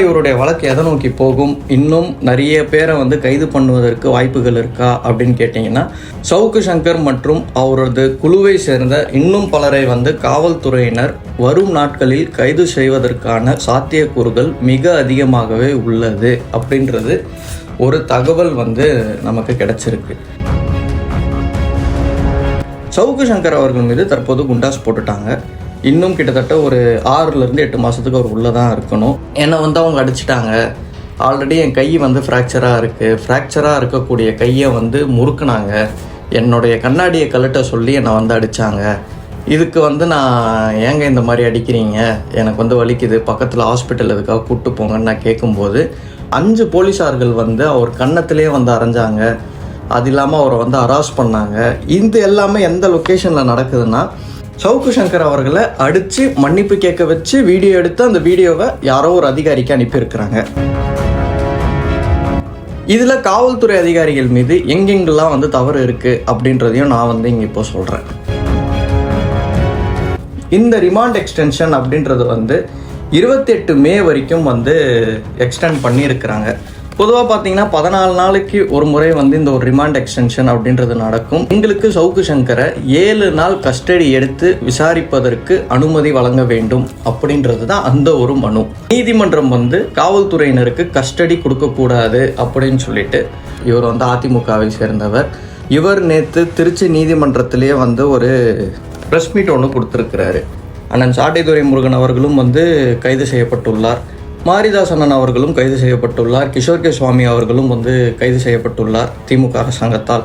இவருடைய வழக்கு எதை நோக்கி போகும்? இன்னும் நிறைய பேரை வந்து கைது பண்ணுவதற்கு வாய்ப்புகள் இருக்கா அப்படின்னு கேட்டிங்கன்னா சவுக்கு சங்கர் மற்றும் அவரது குழுவை சேர்ந்த இன்னும் பலரை வந்து காவல்துறையினர் வரும் நாட்களில் கைது செய்வதற்கான சாத்தியக்கூறுகள் மிக அதிகமாகவே உள்ளது அப்படின்றது ஒரு தகவல் வந்து நமக்கு கிடைச்சிருக்கு. சவுக்கு சங்கர் அவர்கள் மீது தற்போது குண்டாஸ் போட்டுட்டாங்க. இன்னும் கிட்டத்தட்ட ஒரு ஆறுலேருந்து எட்டு மாதத்துக்கு அவர் உள்ளே தான் இருக்கணும். என்னை வந்து அவங்க அடிச்சிட்டாங்க. ஆல்ரெடி என் கை வந்து ஃப்ராக்சராக இருக்குது ஃப்ராக்சராக இருக்கக்கூடிய கையை வந்து முறுக்குனாங்க. என்னுடைய கண்ணாடியை கழட்ட சொல்லி என்னை வந்து அடித்தாங்க இதுக்கு வந்து நான் ஏங்க இந்த மாதிரி அடிக்கிறீங்க? எனக்கு வந்து வலிக்குது. பக்கத்தில் ஹாஸ்பிட்டல் எதுக்காக கூப்பிட்டு போங்கன்னு நான் கேட்கும்போது அஞ்சு போலீஸார்கள் வந்து அவர் கன்னத்திலே வந்து அரைஞ்சாங்க. அது இல்லாமல் அவரை வந்து அராஸ் பண்ணாங்க. இது எல்லாமே எந்த லொக்கேஷனில் நடக்குதுன்னா சவுக்கு சங்கர் அவர்களை அடித்து மன்னிப்பு கேட்க வச்சு வீடியோ எடுத்து அந்த வீடியோவை யாரோ ஒரு அதிகாரிக்கு அனுப்பியிருக்கிறாங்க. இதில் காவல்துறை அதிகாரிகள் மீது எங்கெங்கெல்லாம் வந்து தவறு இருக்குது அப்படின்றதையும் நான் வந்து இங்கே இப்போ சொல்கிறேன் இந்த ரிமாண்ட் எக்ஸ்டென்ஷன் அப்படின்றது வந்து இருபத்தெட்டு மே வரைக்கும் வந்து எக்ஸ்டெண்ட் பண்ணியிருக்கிறாங்க. பொதுவாக பார்த்தீங்கன்னா பதினாலு நாளைக்கு ஒரு முறை வந்து இந்த ஒரு ரிமாண்ட் எக்ஸ்டென்ஷன் அப்படின்றது நடக்கும். எங்களுக்கு சவுக்கு சங்கரை ஏழு நாள் கஸ்டடி எடுத்து விசாரிப்பதற்கு அனுமதி வழங்க வேண்டும் அப்படின்றது தான் அந்த ஒரு மனு. நீதிமன்றம் வந்து காவல்துறையினருக்கு கஸ்டடி கொடுக்கக்கூடாது அப்படின்னு சொல்லிட்டு இவர் வந்து அதிமுகவை சேர்ந்தவர். இவர் நேற்று திருச்சி நீதிமன்றத்திலேயே வந்து ஒரு ப்ரெஸ் மீட் ஒன்று கொடுத்துருக்கிறாரு. அண்ணன் சாட்டைத்துறை முருகன் அவர்களும் வந்து கைது செய்யப்பட்டுள்ளார். மாரிதாசனன் அவர்களும் கைது செய்யப்பட்டுள்ளார். கிஷோர் கே சுவாமி அவர்களும் வந்து கைது செய்யப்பட்டுள்ளார் திமுக அரசாங்கத்தால்.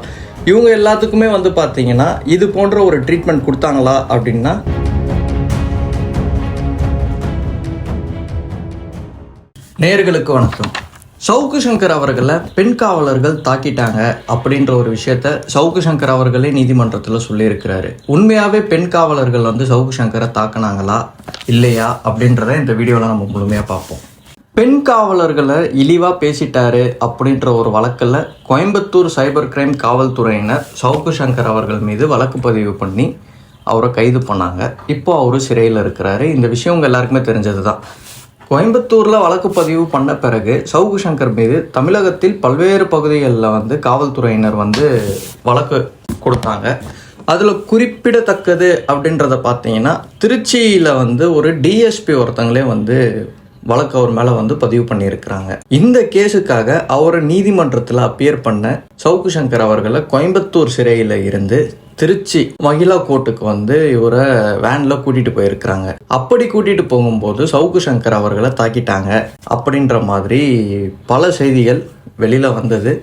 இவங்க எல்லாத்துக்குமே வந்து பார்த்தீங்கன்னா இது போன்ற ஒரு ட்ரீட்மெண்ட் கொடுத்தாங்களா அப்படின்னா நேர்களுக்கு வணக்கம். சவுக்கு சங்கர் அவர்களை பெண் காவலர்கள் தாக்கிட்டாங்க அப்படின்ற ஒரு விஷயத்த சவுக்கு சங்கர் அவர்களே நீதிமன்றத்தில் சொல்லியிருக்கிறாரு. உண்மையாகவே பெண் காவலர்கள் வந்து சவுக்கு சங்கரை தாக்குனாங்களா இல்லையா அப்படின்றத இந்த வீடியோவில் நம்ம முழுமையாக பார்ப்போம். பெண் காவலர்களை இழிவாக பேசிட்டாரு அப்படின்ற ஒரு வழக்கில் கோயம்புத்தூர் சைபர் கிரைம் காவல்துறையினர் சவுக்கு சங்கர் அவர்கள் மீது வழக்கு பதிவு பண்ணி அவரை கைது பண்ணாங்க. இப்போ அவரு சிறையில் இருக்கிறாரு. இந்த விஷயம் உங்கள் எல்லாருக்குமே தெரிஞ்சது தான் கோயம்புத்தூரில் வழக்கு பதிவு பண்ண பிறகு சவுக்கு சங்கர் மீது தமிழகத்தில் பல்வேறு பகுதிகளில் வந்து காவல்துறையினர் வந்து வழக்கு கொடுத்தாங்க. அதில் குறிப்பிடத்தக்கது அப்படின்றத பார்த்தீங்கன்னா திருச்சியில் வந்து ஒரு டிஎஸ்பி ஒருத்தங்களே வந்து வழக்கு அவர் மேலே வந்து பதிவு பண்ணியிருக்கிறாங்க. இந்த கேஸுக்காக அவரை நீதிமன்றத்தில் அப்பியர் பண்ண சவுக்கு சங்கர் அவர்களை கோயம்புத்தூர் சிறையில் இருந்து திருச்சி மகிழா கோர்ட்டுக்கு வந்து இவரை வேனில் கூட்டிகிட்டு போயிருக்கிறாங்க. அப்படி கூட்டிகிட்டு போகும்போது சவுக்கு சங்கர் அவர்களை தாக்கிட்டாங்க. அப்படின்ற மாதிரி பல செய்திகள் வெளியில் வந்தது.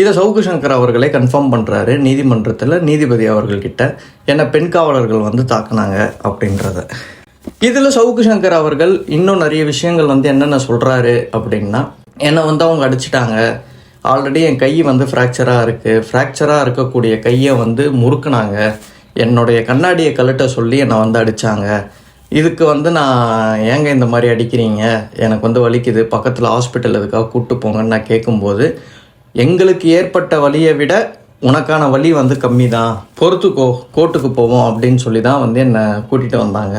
இதை சவுக்கு சங்கர் அவர்களே கன்ஃபார்ம் பண்ணுறாரு நீதிமன்றத்தில் நீதிபதி அவர்கள்கிட்ட என்னை பெண் காவலர்கள் வந்து தாக்குனாங்க அப்படின்றத. இதில் சவுக்கு சங்கர் அவர்கள் இன்னும் நிறைய விஷயங்கள் வந்து என்னென்ன சொல்கிறாரு அப்படின்னா என்னை வந்து அவங்க அடிச்சிட்டாங்க. ஆல்ரெடி என் கை வந்து ஃப்ராக்சராக இருக்குது ஃப்ராக்சராக இருக்கக்கூடிய கையை வந்து முறுக்குனாங்க. என்னுடைய கண்ணாடியை கழட்ட சொல்லி என்னை வந்து அடித்தாங்க இதுக்கு வந்து நான் ஏங்க இந்த மாதிரி அடிக்கிறீங்க? எனக்கு வந்து வலிக்குது. பக்கத்தில் ஹாஸ்பிட்டல் எதுக்காக கூப்பிட்டு போங்கன்னு நான் கேட்கும்போது எங்களுக்கு ஏற்பட்ட வலியை விட உனக்கான வலி வந்து கம்மி தான் பொறுத்துக்கோ கோர்ட்டுக்கு போவோம் அப்படின்னு சொல்லி தான் வந்து என்னை கூட்டிகிட்டு வந்தாங்க.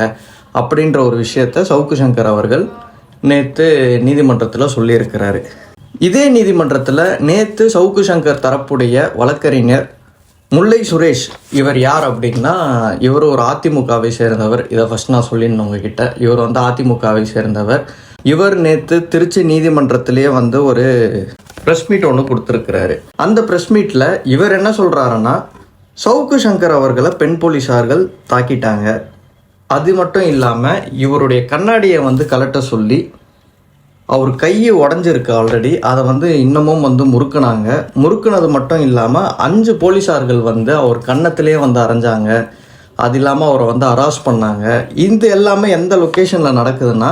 அப்படின்ற ஒரு விஷயத்த சவுக்கு சங்கர் அவர்கள் நேற்று நீதிமன்றத்தில் சொல்லியிருக்கிறாரு. இதே நீதிமன்றத்தில் நேற்று சவுக்கு சங்கர் தரப்புடைய வழக்கறிஞர் முல்லை சுரேஷ் இவர் யார் அப்படின்னா இவர் ஒரு அதிமுகவை சேர்ந்தவர். இதை ஃபஸ்ட் நான் சொல்லியிருந்தேன் உங்ககிட்ட. இவர் வந்து அதிமுகவை சேர்ந்தவர். இவர் நேற்று திருச்சி நீதிமன்றத்திலேயே வந்து ஒரு ப்ரெஸ் மீட் ஒன்று கொடுத்துருக்கிறாரு. அந்த ப்ரெஸ் மீட்டில் இவர் என்ன சொல்கிறாருன்னா சவுக்கு சங்கர் அவர்களை பெண் போலீஸார்கள் தாக்கிட்டாங்க. அது மட்டும் இல்லாமல் இவருடைய கண்ணாடியை வந்து கலட்ட சொல்லி அவர் கையை உடஞ்சிருக்கு ஆல்ரெடி அதை வந்து இன்னமும் வந்து முறுக்குனாங்க. முறுக்குனது மட்டும் இல்லாமல் அஞ்சு போலீஸார்கள் வந்து அவர் கன்னத்திலே வந்து அரைஞ்சாங்க. அது இல்லாமல் அவரை வந்து அராஸ் பண்ணாங்க. இது எல்லாமே எந்த லொக்கேஷனில் நடக்குதுன்னா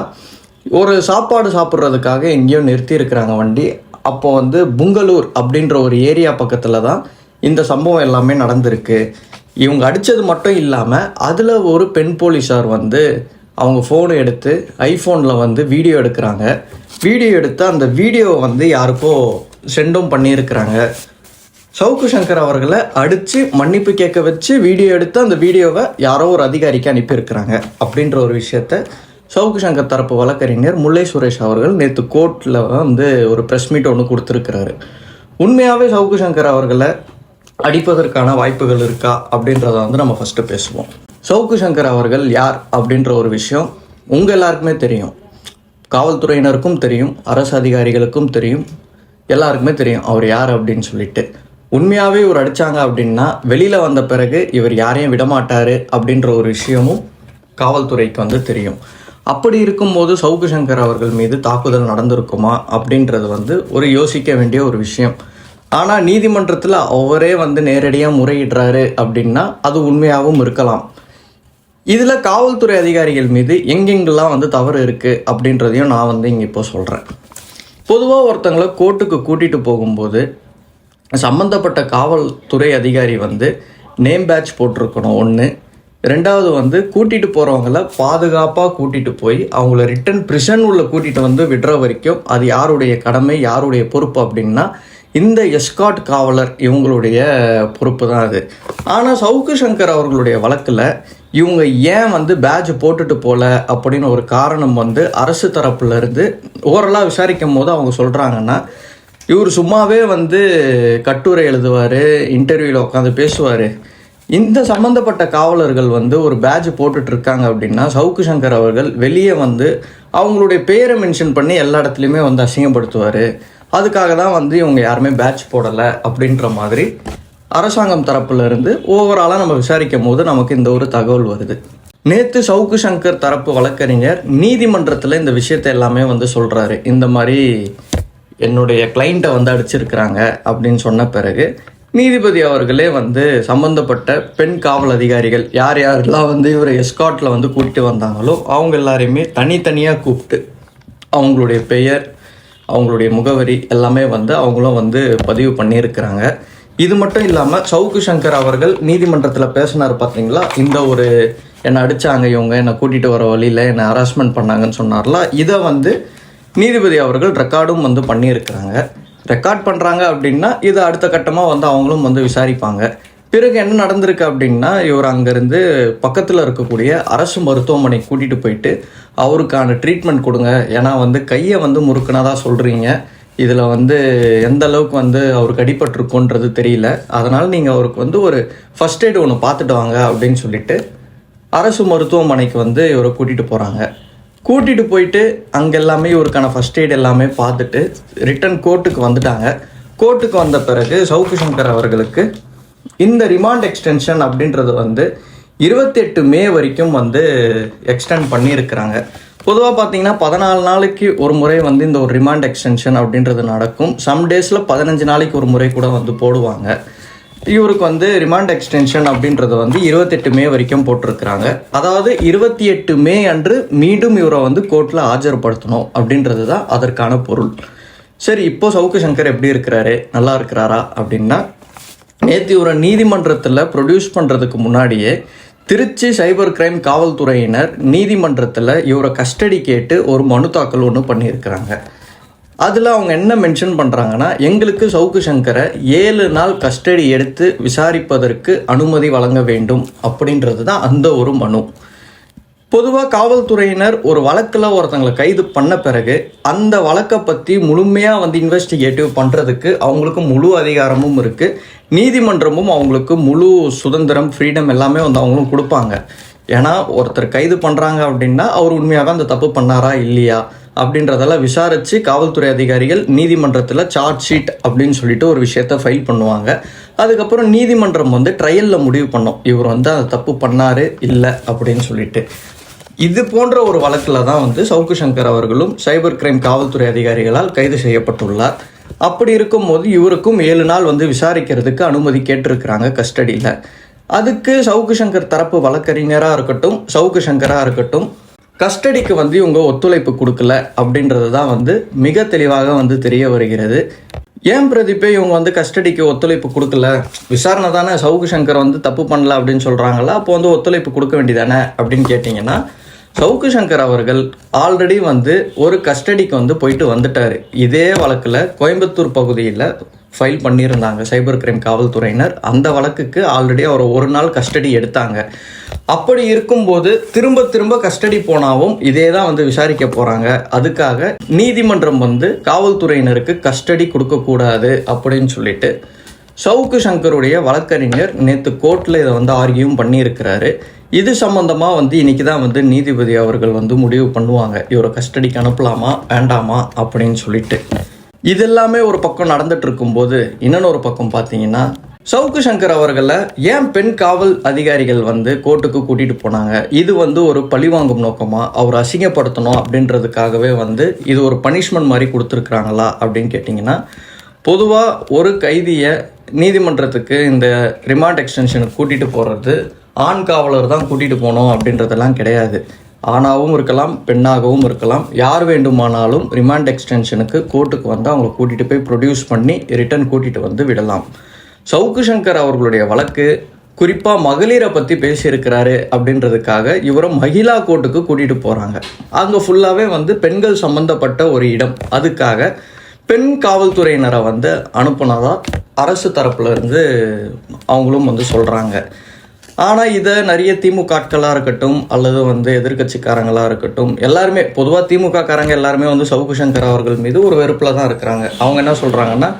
ஒரு சாப்பாடு சாப்பிட்றதுக்காக எங்கேயோ நிறுத்தி இருக்கிறாங்க வண்டி. அப்போ வந்து புங்களூர் அப்படின்ற ஒரு ஏரியா பக்கத்தில் தான் இந்த சம்பவம் எல்லாமே நடந்திருக்கு. இவங்க அடித்தது மட்டும் இல்லாமல் அதில் ஒரு பெண் போலீஸார் வந்து அவங்க ஃபோனை எடுத்து ஐஃபோனில் வந்து வீடியோ எடுக்கிறாங்க. வீடியோ எடுத்து அந்த வீடியோவை வந்து யாருக்கோ சென்டும் பண்ணியிருக்கிறாங்க. சவுக்கு சங்கர் அவர்களை அடித்து மன்னிப்பு கேட்க வச்சு வீடியோ எடுத்து அந்த வீடியோவை யாரோ ஒரு அதிகாரிக்கு அனுப்பியிருக்கிறாங்க அப்படின்ற ஒரு விஷயத்த சவுக்கு சங்கர் தரப்பு வழக்கறிஞர் முல்லை சுரேஷ் அவர்கள் நேற்று கோர்ட்டில் வந்து ஒரு ப்ரெஸ் மீட் ஒன்று கொடுத்துருக்கிறாரு. உண்மையாகவே சவுக்கு சங்கர் அவர்களை அடிப்பதற்கான வாய்ப்புகள் இருக்கா அப்படின்றத வந்து நம்ம ஃபஸ்ட்டு பேசுவோம். சவுக்கு சங்கர் அவர்கள் யார் அப்படின்ற ஒரு விஷயம் உங்கள் எல்லாருக்குமே தெரியும். காவல்துறையினருக்கும் தெரியும் அரசு அதிகாரிகளுக்கும் தெரியும் எல்லாருக்குமே தெரியும் அவர் யார் அப்படின்னு சொல்லிட்டு. உண்மையாகவே இவர் அடித்தாங்க அப்படின்னா வெளியில் வந்த பிறகு இவர் யாரையும் விடமாட்டார் அப்படின்ற ஒரு விஷயமும் காவல்துறைக்கு வந்து தெரியும். அப்படி இருக்கும்போது சவுக்கு சங்கர் அவர்கள் மீது தாக்குதல் நடந்திருக்குமா அப்படின்றது வந்து ஒரு யோசிக்க வேண்டிய ஒரு விஷயம். ஆனால் நீதிமன்றத்தில் அவரே வந்து நேரடியாக முறையிடுறாரு அப்படின்னா அது உண்மையாகவும் இருக்கலாம். இதில் காவல்துறை அதிகாரிகள் மீது எங்கெங்கெல்லாம் வந்து தவறு இருக்குது அப்படின்றதையும் நான் வந்து இங்கே இப்போ சொல்கிறேன் பொதுவாக ஒருத்தங்களை கோர்ட்டுக்கு கூட்டிகிட்டு போகும்போது சம்மந்தப்பட்ட காவல்துறை அதிகாரி வந்து நேம் பேட்ச் போட்டிருக்கணும் ஒன்று ரெண்டாவது வந்து கூட்டிகிட்டு போகிறவங்கள பாதுகாப்பாக கூட்டிகிட்டு போய் அவங்கள ரிட்டன் பிரிஷன் உள்ள கூட்டிகிட்டு வந்து விடுற வரைக்கும் அது யாருடைய கடமை யாருடைய பொறுப்பு அப்படின்னா இந்த எஸ்காட் காவலர் இவங்களுடைய பொறுப்பு தான் அது. ஆனால் சவுக்கு சங்கர் அவர்களுடைய வழக்கில் இவங்க ஏன் வந்து பேட்ச் போட்டுட்டு போகல அப்படின்னு ஒரு காரணம் வந்து அரசு தரப்புலேருந்து ஓரலாக விசாரிக்கும் போது அவங்க சொல்கிறாங்கன்னா இவர் சும்மாவே வந்து கட்டுரை எழுதுவார் இன்டர்வியூவில் உட்காந்து பேசுவார். இந்த சம்மந்தப்பட்ட காவலர்கள் வந்து ஒரு பேட்ச் போட்டுட்டு இருக்காங்க அப்படின்னா சவுக்கு சங்கர் அவர்கள் வெளியே வந்து அவங்களுடைய பேரை மென்ஷன் பண்ணி எல்லா இடத்துலையுமே வந்து அசிங்கப்படுத்துவார். அதுக்காக தான் வந்து இவங்க யாருமே பேட்ச் போடலை அப்படின்ற மாதிரி அரசாங்கம் தரப்புலருந்து ஓவராலாக நம்ம விசாரிக்கும் போது நமக்கு இந்த ஒரு தகவல் வருது. நேற்று சவுக்கு சங்கர் தரப்பு வழக்கறிஞர் நீதிமன்றத்தில் இந்த விஷயத்தை எல்லாமே வந்து சொல்கிறாரு இந்த மாதிரி என்னுடைய கிளைண்ட்டை வந்து அடிச்சிருக்கிறாங்க அப்படின்னு சொன்ன பிறகு நீதிபதி அவர்களே வந்து சம்பந்தப்பட்ட பெண் காவல் அதிகாரிகள் யார் யாரெல்லாம் வந்து இவரை எஸ்காட்டில் வந்து கூப்பிட்டு வந்தாங்களோ அவங்க எல்லாரையுமே தனித்தனியாக கூப்பிட்டு அவங்களுடைய பெயர் அவங்களுடைய முகவரி எல்லாமே வந்து அவங்களும் வந்து பதிவு பண்ணியிருக்கிறாங்க. இது மட்டும் இல்லாமல் சவுக்கு சங்கர் அவர்கள் நீதிமன்றத்தில் பேசினார் பார்த்தீங்களா இந்த ஒரு என்னை அடித்தாங்க இவங்க என்னை கூட்டிகிட்டு வர வழியில் என்னை ஹராஸ்மெண்ட் பண்ணாங்கன்னு சொன்னார்ல. இதை வந்து நீதிபதி அவர்கள் ரெக்கார்டும் வந்து பண்ணியிருக்கிறாங்க. ரெக்கார்ட் பண்ணுறாங்க அப்படின்னா இது அடுத்த கட்டமாக வந்து அவங்களும் வந்து விசாரிப்பாங்க. பிறகு என்ன நடந்திருக்கு அப்படின்னா இவர் அங்கேருந்து பக்கத்தில் இருக்கக்கூடிய அரசு மருத்துவமனை கூட்டிகிட்டு போயிட்டு அவருக்கான ட்ரீட்மெண்ட் கொடுங்க. ஏன்னா வந்து கையை வந்து முறுக்குனதாக சொல்கிறீங்க இதில் வந்து எந்த அளவுக்கு வந்து அவருக்கு அடிபட்டிருக்கோன்றது தெரியல. அதனால் நீங்கள் அவருக்கு வந்து ஒரு ஃபஸ்ட் எய்டு ஒன்று பார்த்துட்டு வாங்க அப்படின்னு சொல்லிட்டு அரசு மருத்துவமனைக்கு வந்து இவரை கூட்டிகிட்டு போகிறாங்க கூட்டிகிட்டு போயிட்டு அங்கே எல்லாமே இவருக்கான ஃபஸ்ட் எய்ட் எல்லாமே பார்த்துட்டு ரிட்டன் கோர்ட்டுக்கு வந்துட்டாங்க. கோர்ட்டுக்கு வந்த பிறகு சவுக்கு சங்கர் அவர்களுக்கு இந்த ரிமாண்ட் எக்ஸ்டென்ஷன் அப்படின்றது வந்து இருபத்தெட்டு மே வரைக்கும் வந்து எக்ஸ்டெண்ட் பண்ணியிருக்கிறாங்க. பொதுவாக பார்த்தீங்கன்னா பதினாலு நாளைக்கு ஒரு முறை வந்து இந்த ஒரு ரிமாண்ட் எக்ஸ்டென்ஷன் அப்படின்றது நடக்கும். சம் டேஸில் பதினஞ்சு நாளைக்கு ஒரு முறை கூட வந்து போடுவாங்க. இவருக்கு வந்து ரிமாண்ட் எக்ஸ்டென்ஷன் அப்படின்றது வந்து இருபத்தெட்டு மே வரைக்கும் போட்டிருக்கிறாங்க. அதாவது இருபத்தி எட்டு மே அன்று மீண்டும் இவரை வந்து கோர்ட்டில் ஆஜர்படுத்தணும் அப்படின்றது தான் அதற்கான பொருள். சரி இப்போ சவுக்கு சங்கர் எப்படி இருக்கிறாரு? நல்லா இருக்கிறாரா அப்படின்னா நேற்று இவரை நீதிமன்றத்தில் ப்ரொடியூஸ் பண்ணுறதுக்கு முன்னாடியே திருச்சி சைபர் கிரைம் காவல்துறையினர் நீதிமன்றத்தில் இவரை கஸ்டடி கேட்டு ஒரு மனு தாக்கல் ஒன்று பண்ணியிருக்கிறாங்க. அதில் அவங்க என்ன மென்ஷன் பண்ணுறாங்கன்னா எங்களுக்கு சவுக்கு சங்கரை ஏழு நாள் கஸ்டடி எடுத்து விசாரிப்பதற்கு அனுமதி வழங்க வேண்டும் அப்படின்றது தான் அந்த ஒரு மனு. பொதுவாக காவல்துறையினர் ஒரு வழக்கில் ஒருத்தங்களை கைது பண்ண பிறகு அந்த வழக்கை பற்றி முழுமையாக வந்து இன்வெஸ்டிகேட்டிவ் பண்ணுறதுக்கு அவங்களுக்கு முழு அதிகாரமும் இருக்குது நீதிமன்றமும் அவங்களுக்கு முழு சுதந்திரம் ஃப்ரீடம் எல்லாமே வந்து அவங்களும் கொடுப்பாங்க. ஏன்னா ஒருத்தர் கைது பண்ணுறாங்க அப்படின்னா அவர் உண்மையாக அந்த தப்பு பண்ணாரா இல்லையா அப்படின்றதெல்லாம் விசாரித்து காவல்துறை அதிகாரிகள் நீதிமன்றத்தில் சார்ஜ் ஷீட் அப்படின்னு சொல்லிட்டு ஒரு விஷயத்த ஃபைல் பண்ணுவாங்க. அதுக்கப்புறம் நீதிமன்றம் வந்து ட்ரையலில் முடிவு பண்ணோம். இவர் வந்து அந்த தப்பு பண்ணாரு இல்லை அப்படின்னு சொல்லிட்டு. இது போன்ற ஒரு வழக்கில் தான் வந்து சவுக்கு சங்கர் அவர்களும் சைபர் கிரைம் காவல்துறை அதிகாரிகளால் கைது செய்யப்பட்டுள்ளார். அப்படி இருக்கும்போது இவருக்கும் ஏழு நாள் வந்து விசாரிக்கிறதுக்கு அனுமதி கேட்டிருக்கிறாங்க கஸ்டடியில். அதுக்கு சவுக்கு சங்கர் தரப்பு வழக்கறிஞராக இருக்கட்டும் சவுக்கு சங்கராக இருக்கட்டும் கஸ்டடிக்கு வந்து இவங்க ஒத்துழைப்பு கொடுக்கல அப்படின்றது தான் வந்து மிக தெளிவாக வந்து தெரிய வருகிறது. ஏன் பிரதீப்பே இவங்க வந்து கஸ்டடிக்கு ஒத்துழைப்பு கொடுக்கல? விசாரணை தானே சவுக்கு சங்கர் வந்து தப்பு பண்ணல அப்படின்னு சொல்கிறாங்களா அப்போ வந்து ஒத்துழைப்பு கொடுக்க வேண்டியதானே அப்படின்னு கேட்டிங்கன்னா சவுக்கு சங்கர் அவர்கள் ஆல்ரெடி வந்து ஒரு கஸ்டடிக்கு வந்து போயிட்டு வந்துட்டார். இதே வழக்கில் கோயம்புத்தூர் பகுதியில் ஃபைல் பண்ணியிருந்தாங்க சைபர் கிரைம் காவல்துறையினர். அந்த வழக்குக்கு ஆல்ரெடி அவர் ஒரு நாள் கஸ்டடி எடுத்தாங்க. அப்படி இருக்கும்போது திரும்ப திரும்ப கஸ்டடி போனாவும் இதே தான் வந்து விசாரிக்க போகிறாங்க அதுக்காக நீதிமன்றம் வந்து காவல்துறையினருக்கு கஸ்டடி கொடுக்கக்கூடாது அப்படின்னு சொல்லிட்டு சவுக்கு சங்கருடைய வழக்கறிஞர் நேற்று கோர்ட்டில் இதை வந்து ஆர்கியூம் பண்ணியிருக்கிறாரு. இது சம்பந்தமாக வந்து இன்னைக்கு தான் வந்து நீதிபதி அவர்கள் வந்து முடிவு பண்ணுவாங்க. இவரை கஸ்டடிக்கு அனுப்பலாமா? வேண்டாமா? அப்படின்னு சொல்லிட்டு. இது எல்லாமே ஒரு பக்கம் நடந்துட்டு இருக்கும்போது இன்னொரு ஒரு பக்கம் பார்த்தீங்கன்னா சவுக்கு சங்கர் அவர்களை ஏன் பெண் காவல் அதிகாரிகள் வந்து கோர்ட்டுக்கு கூட்டிட்டு போனாங்க? இது வந்து ஒரு பழிவாங்கும் நோக்கமா? அவர் அசிங்கப்படுத்தணும் அப்படின்றதுக்காகவே வந்து இது ஒரு பனிஷ்மெண்ட் மாதிரி கொடுத்துருக்குறாங்களா அப்படின்னு கேட்டிங்கன்னா பொதுவாக ஒரு கைதியை நீதிமன்றத்துக்கு இந்த ரிமாண்ட் எக்ஸ்டென்ஷனுக்கு கூட்டிகிட்டு போகிறது ஆண் காவலர் தான் கூட்டிகிட்டு போகணும் அப்படின்றதெல்லாம் கிடையாது. ஆணாகவும் இருக்கலாம் பெண்ணாகவும் இருக்கலாம். யார் வேண்டுமானாலும் ரிமாண்ட் எக்ஸ்டென்ஷனுக்கு கோர்ட்டுக்கு வந்து அவங்கள கூட்டிகிட்டு போய் ப்ரொடியூஸ் பண்ணி ரிட்டர்ன் கூட்டிகிட்டு வந்து விடலாம். சவுக்கு சங்கர் அவர்களுடைய வழக்கு குறிப்பாக மகளிரை பற்றி பேசியிருக்கிறாரு அப்படின்றதுக்காக இவரை மகிழா கோர்ட்டுக்கு கூட்டிகிட்டு போகிறாங்க அங்கே ஃபுல்லாகவே வந்து பெண்கள் சம்மந்தப்பட்ட ஒரு இடம். அதுக்காக பெண் காவல்துறையினரை வந்து அனுப்புனதா அரசு தரப்புல இருந்து அவங்களும் வந்து சொல்கிறாங்க ஆனால் இதை நிறைய திமுக ஆட்களாக இருக்கட்டும் அல்லது வந்து எதிர்க்கட்சிக்காரங்களாக இருக்கட்டும் எல்லாருமே பொதுவாக திமுக காரங்க எல்லாருமே வந்து சவுக்கு சங்கர் அவர்கள் மீது ஒரு வெறுப்பில் தான் இருக்கிறாங்க. அவங்க என்ன சொல்கிறாங்கன்னா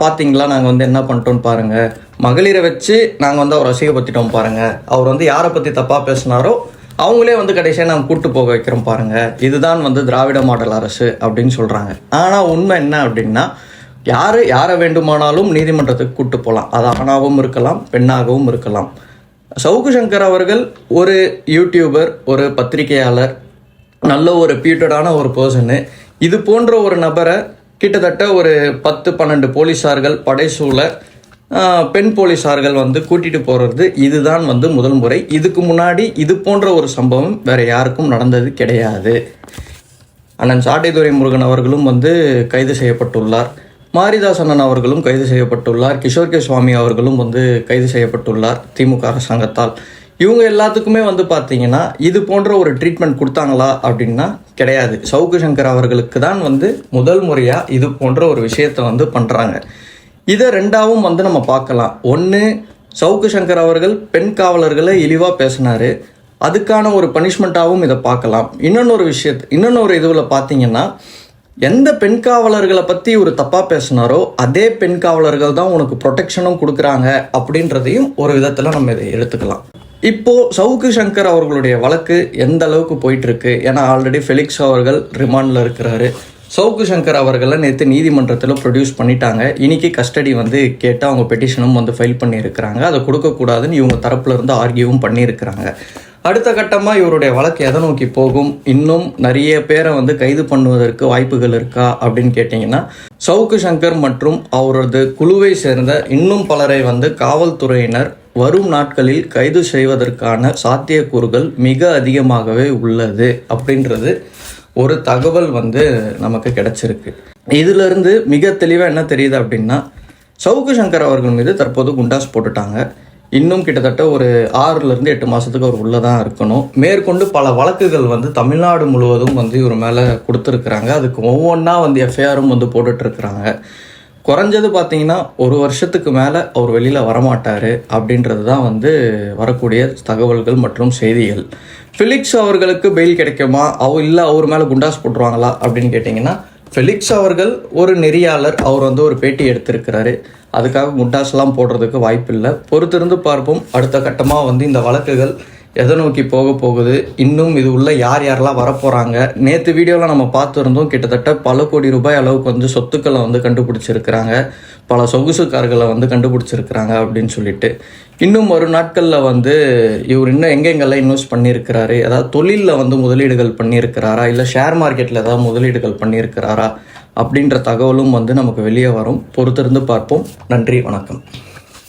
பார்த்தீங்களா நாங்கள் வந்து என்ன பண்ணிட்டோம்னு பாருங்கள் மகளிரை வச்சு நாங்கள் வந்து அவர் அசிங்கப்படுத்திட்டோம் பாருங்கள் அவர் வந்து யாரை பற்றி தப்பாக பேசினாரோ அவங்களே வந்து கடைசியாக நாம் கூட்டு போக வைக்கிறோம் பாருங்கள் இதுதான் வந்து திராவிட மாடல் அரசு அப்படின்னு சொல்கிறாங்க ஆனால் உண்மை என்ன அப்படின்னா யார் யாரை வேண்டுமானாலும் நீதிமன்றத்துக்கு கூட்டு போகலாம் அது ஆணாகவும் இருக்கலாம் பெண்ணாகவும் இருக்கலாம். சவுக்கு சங்கர் அவர்கள் ஒரு யூடியூபர் ஒரு பத்திரிகையாளர் நல்ல ஒரு பியூட்டடான ஒரு பர்சனு இது போன்ற ஒரு நபரை கிட்டத்தட்ட ஒரு பத்து பன்னெண்டு போலீஸார்கள் படைசூழ பெண் போலீஸார்கள் வந்து கூட்டிட்டு போகிறது இதுதான் வந்து முதல் முறை. இதுக்கு முன்னாடி இது போன்ற ஒரு சம்பவம் வேற யாருக்கும் நடந்தது கிடையாது. அண்ணன் சாட்டைதுரை முருகன் அவர்களும் வந்து கைது செய்யப்பட்டுள்ளார். மாரிதாஸ் அண்ணன் அவர்களும் கைது செய்யப்பட்டுள்ளார். கிஷோர் கே சுவாமி அவர்களும் வந்து கைது செய்யப்பட்டுள்ளார் திமுக அரசாங்கத்தால். இவங்க எல்லாத்துக்குமே வந்து பார்த்தீங்கன்னா இது போன்ற ஒரு ட்ரீட்மெண்ட் கொடுத்தாங்களா அப்படின்னா கிடையாது. சவுக்கு சங்கர் அவர்களுக்கு தான் வந்து முதல் முறையாக இது போன்ற ஒரு விஷயத்தை வந்து பண்ணுறாங்க இதை ரெண்டாவும் வந்து நம்ம பார்க்கலாம். ஒன்று சவுக்கு சங்கர் அவர்கள் பெண் காவலர்களை இழிவாக பேசினார். அதுக்கான ஒரு பனிஷ்மெண்ட்டாகவும் இதை பார்க்கலாம். இன்னொன்று ஒரு விஷயத்து இன்னொன்று ஒரு இதுவில் பார்த்தீங்கன்னா எந்த பெண் காவலர்களை பற்றி ஒரு தப்பாக பேசினாரோ அதே பெண் காவலர்கள் தான் உனக்கு ப்ரொடெக்ஷனும் கொடுக்குறாங்க அப்படின்றதையும் ஒரு விதத்தில் நம்ம இதை எடுத்துக்கலாம். இப்போது சவுக்கு சங்கர் அவர்களுடைய வழக்கு எந்த அளவுக்கு போயிட்டுருக்கு ஏன்னா ஆல்ரெடி ஃபெலிக்ஸ் அவர்கள் ரிமாண்டில் இருக்கிறாரு. சவுக்கு சங்கர் அவர்களை நேற்று நீதிமன்றத்தில் ப்ரொடியூஸ் பண்ணிட்டாங்க. இன்றைக்கி கஸ்டடி வந்து கேட்டால் அவங்க பெட்டிஷனும் வந்து ஃபைல் பண்ணியிருக்கிறாங்க. அதை கொடுக்கக்கூடாதுன்னு இவங்க தரப்புல இருந்து ஆர்கியூவும் பண்ணியிருக்கிறாங்க. அடுத்த கட்டமாக இவருடைய வழக்கு எதை நோக்கி போகும்? இன்னும் நிறைய பேரை வந்து கைது பண்ணுவதற்கு வாய்ப்புகள் இருக்கா அப்படின்னு கேட்டிங்கன்னா சவுக்கு சங்கர் மற்றும் அவரது குழுவை சேர்ந்த இன்னும் பலரை வந்து காவல்துறையினர் வரும் நாட்களில் கைது செய்வதற்கான சாத்தியக்கூறுகள் மிக அதிகமாகவே உள்ளது அப்படின்றது ஒரு தகவல் வந்து நமக்கு கிடைச்சிருக்கு. இதிலிருந்து மிக தெளிவாக என்ன தெரியுது அப்படின்னா சவுக்கு சங்கர் அவர்கள் மீது தற்போது குண்டாஸ் போட்டுட்டாங்க. இன்னும் கிட்டத்தட்ட ஒரு ஆறுலேருந்து எட்டு மாதத்துக்கு அவர் உள்ளே தான் இருக்கணும். மேற்கொண்டு பல வழக்குகள் வந்து தமிழ்நாடு முழுவதும் வந்து இவர் மேலே கொடுத்துருக்குறாங்க. அதுக்கு ஒவ்வொன்றா வந்து எஃப்ஐஆரும் வந்து போட்டுட்ருக்குறாங்க குறைஞ்சது பார்த்தீங்கன்னா ஒரு வருஷத்துக்கு மேலே அவர் வெளியில் வரமாட்டார் அப்படின்றது தான் வந்து வரக்கூடிய தகவல்கள் மற்றும் செய்திகள். ஃபிலிக்ஸ் அவர்களுக்கு பெயில் கிடைக்குமா? அவர் இல்லை அவர் மேலே குண்டாஸ் போட்டுருவாங்களா? அப்படின்னு கேட்டிங்கன்னா ஃபெலிக்ஸ் அவர்கள் ஒரு நெறியாளர். அவர் வந்து ஒரு பேட்டி எடுத்திருக்கிறாரு. அதுக்காக குண்டாஸ்லாம் போடுறதுக்கு வாய்ப்பில்லை. பொறுத்திருந்து பார்ப்போம். அடுத்த கட்டமாக வந்து இந்த வழக்குகள் எதை நோக்கி போக போகுது? இன்னும் இது உள்ள யார் யாரெல்லாம் வரப்போகிறாங்க நேற்று வீடியோவில் நம்ம பார்த்துருந்தோம் கிட்டத்தட்ட பல கோடி ரூபாய் அளவுக்கு வந்து சொத்துக்களை வந்து கண்டுபிடிச்சிருக்கிறாங்க. பல சொகுசுக்கார்களை வந்து கண்டுபிடிச்சிருக்கிறாங்க அப்படின்னு சொல்லிட்டு. இன்னும் ஒரு நாட்களில் வந்து இவர் இன்னும் எங்கெங்கெல்லாம் இன்வெஸ்ட் பண்ணியிருக்கிறாரு? ஏதாவது தொழிலில் வந்து முதலீடுகள் பண்ணியிருக்கிறாரா? இல்லை ஷேர் மார்க்கெட்டில் ஏதாவது முதலீடுகள் பண்ணியிருக்கிறாரா? அப்படின்ற தகவலும் வந்து நமக்கு வெளியே வரும். பொறுத்திருந்து பார்ப்போம். நன்றி வணக்கம்.